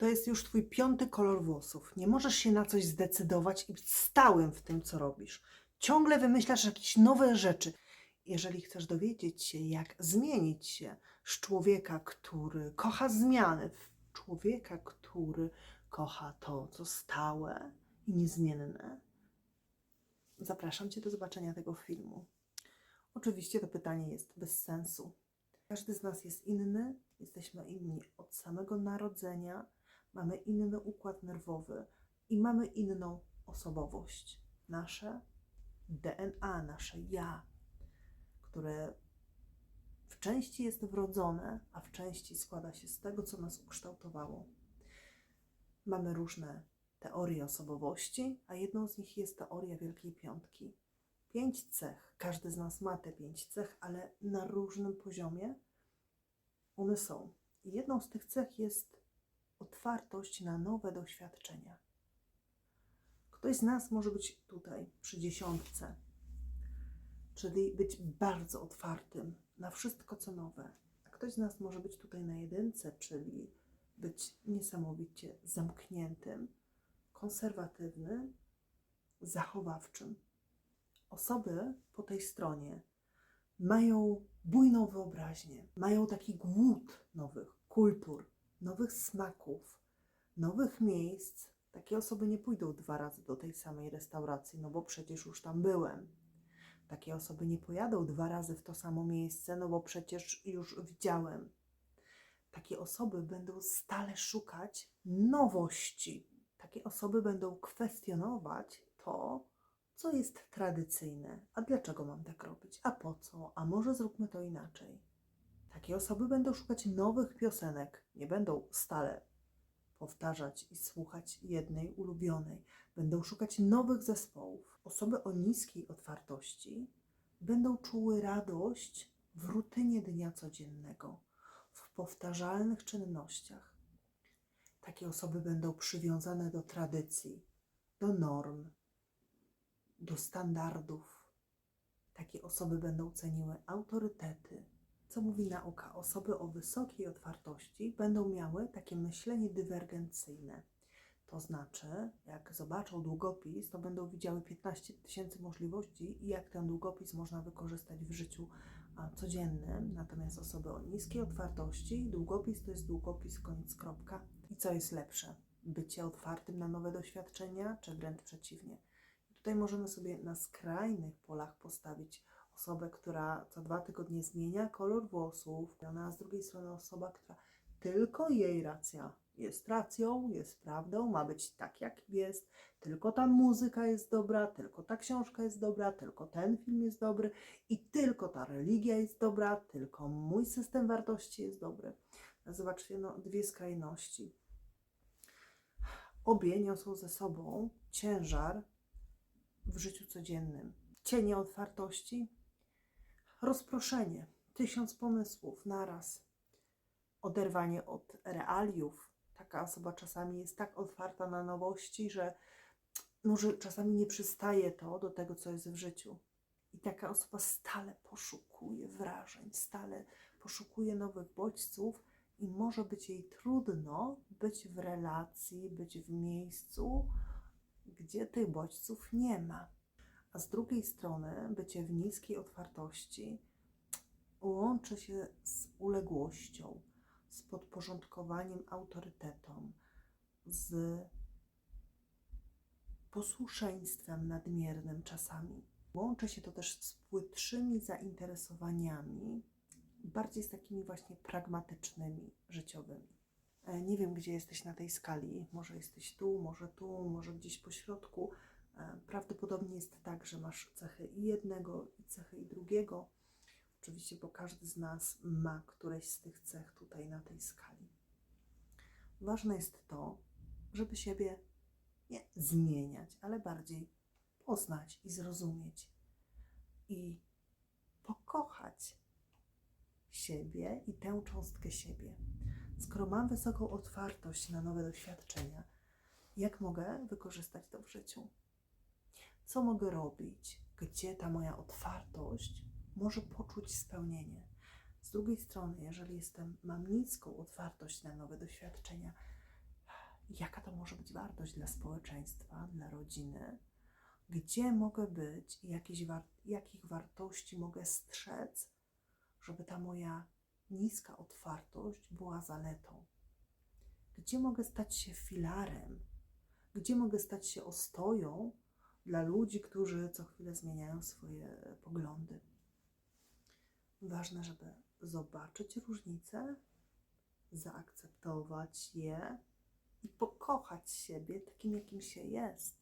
To jest już twój piąty kolor włosów. Nie możesz się na coś zdecydować i być stałym w tym, co robisz. Ciągle wymyślasz jakieś nowe rzeczy. Jeżeli chcesz dowiedzieć się, jak zmienić się z człowieka, który kocha zmiany, w człowieka, który kocha to, co stałe i niezmienne, zapraszam Cię do zobaczenia tego filmu. Oczywiście to pytanie jest bez sensu. Każdy z nas jest inny, jesteśmy inni od samego narodzenia, mamy inny układ nerwowy i mamy inną osobowość. Nasze DNA, nasze ja, które w części jest wrodzone, a w części składa się z tego, co nas ukształtowało. Mamy różne teorie osobowości, a jedną z nich jest teoria Wielkiej Piątki. Pięć cech. Każdy z nas ma te pięć cech, ale na różnym poziomie one są. I jedną z tych cech jest otwartość na nowe doświadczenia. Ktoś z nas może być tutaj przy dziesiątce, czyli być bardzo otwartym na wszystko, co nowe. A ktoś z nas może być tutaj na jedynce, czyli być niesamowicie zamkniętym, konserwatywnym, zachowawczym. Osoby po tej stronie mają bujną wyobraźnię, mają taki głód nowych kultur, nowych smaków, nowych miejsc. Takie osoby nie pójdą dwa razy do tej samej restauracji, no bo przecież już tam byłem. Takie osoby nie pojadą dwa razy w to samo miejsce, no bo przecież już widziałem. Takie osoby będą stale szukać nowości. Takie osoby będą kwestionować to, co jest tradycyjne. A dlaczego mam tak robić? A po co? A może zróbmy to inaczej? Takie osoby będą szukać nowych piosenek. Nie będą stale powtarzać i słuchać jednej ulubionej. Będą szukać nowych zespołów. Osoby o niskiej otwartości będą czuły radość w rutynie dnia codziennego, w powtarzalnych czynnościach. Takie osoby będą przywiązane do tradycji, do norm, do standardów. Takie osoby będą ceniły autorytety. Co mówi nauka? Osoby o wysokiej otwartości będą miały takie myślenie dywergencyjne. To znaczy, jak zobaczą długopis, to będą widziały 15 tysięcy możliwości i jak ten długopis można wykorzystać w życiu codziennym. Natomiast osoby o niskiej otwartości, długopis to jest długopis, koniec, kropka. I co jest lepsze? Bycie otwartym na nowe doświadczenia, czy wręcz przeciwnie? Tutaj możemy sobie na skrajnych polach postawić osobę, która co dwa tygodnie zmienia kolor włosów, a z drugiej strony osoba, która tylko jej racja jest racją, jest prawdą, ma być tak jak jest, tylko ta muzyka jest dobra, tylko ta książka jest dobra, tylko ten film jest dobry i tylko ta religia jest dobra, tylko mój system wartości jest dobry. Zobaczcie, no, dwie skrajności. Obie niosą ze sobą ciężar w życiu codziennym. Cienie otwartości, rozproszenie, tysiąc pomysłów naraz, oderwanie od realiów. Taka osoba czasami jest tak otwarta na nowości, że, no, że czasami nie przystaje to do tego, co jest w życiu. I taka osoba stale poszukuje wrażeń, stale poszukuje nowych bodźców, i może być jej trudno być w relacji, być w miejscu, gdzie tych bodźców nie ma. A z drugiej strony, bycie w niskiej otwartości łączy się z uległością, z podporządkowaniem autorytetom, z posłuszeństwem nadmiernym czasami. Łączy się to też z płytszymi zainteresowaniami, bardziej z takimi właśnie pragmatycznymi, życiowymi. E, Nie wiem, gdzie jesteś na tej skali. Może jesteś tu, może tu, może gdzieś po środku. E, Prawdopodobnie jest tak, że masz cechy i jednego, i cechy i drugiego. Oczywiście, bo każdy z nas ma któreś z tych cech tutaj na tej skali. Ważne jest to, żeby siebie nie zmieniać, ale bardziej poznać i zrozumieć i pokochać siebie i tę cząstkę siebie. Skoro mam wysoką otwartość na nowe doświadczenia, jak mogę wykorzystać to w życiu? Co mogę robić? Gdzie ta moja otwartość może poczuć spełnienie? Z drugiej strony, jeżeli jestem, mam niską otwartość na nowe doświadczenia, może być wartość dla społeczeństwa, dla rodziny, gdzie mogę być i war- jakich wartości mogę strzec, żeby ta moja niska otwartość była zaletą. Gdzie mogę stać się filarem, gdzie mogę stać się ostoją dla ludzi, którzy co chwilę zmieniają swoje poglądy. Ważne, żeby zobaczyć różnice, zaakceptować je i pokochać siebie takim, jakim się jest.